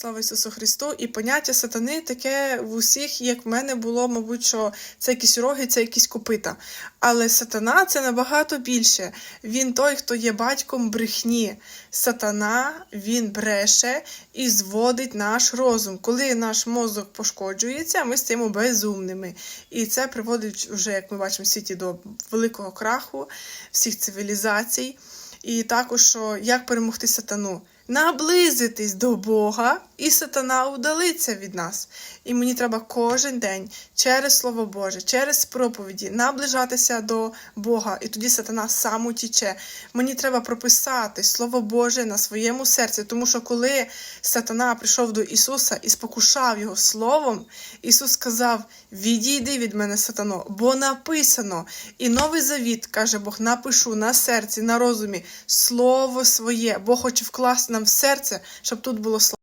Слава Ісусу Христу! І поняття сатани таке в усіх, як в мене було, мабуть, що це якісь роги, це якісь копита. Але сатана це набагато більше. Він той, хто є батьком брехні. Сатана він бреше і зводить наш розум. Коли наш мозок пошкоджується, ми стаємо безумними. І це приводить вже, як ми бачимо в світі, до великого краху всіх цивілізацій. І також, що як перемогти сатану? Наблизитись до Бога, і сатана удалиться від нас. І мені треба кожен день через Слово Боже, через проповіді наближатися до Бога, і тоді сатана сам утіче. Мені треба прописати Слово Боже на своєму серці, тому що коли сатана прийшов до Ісуса і спокушав його словом, Ісус сказав: Відійди від мене, сатано, бо написано. І новий завіт каже Бог: напишу на серці, на розумі слово своє. Бог хоче вкласти нам в серце, щоб тут було слово.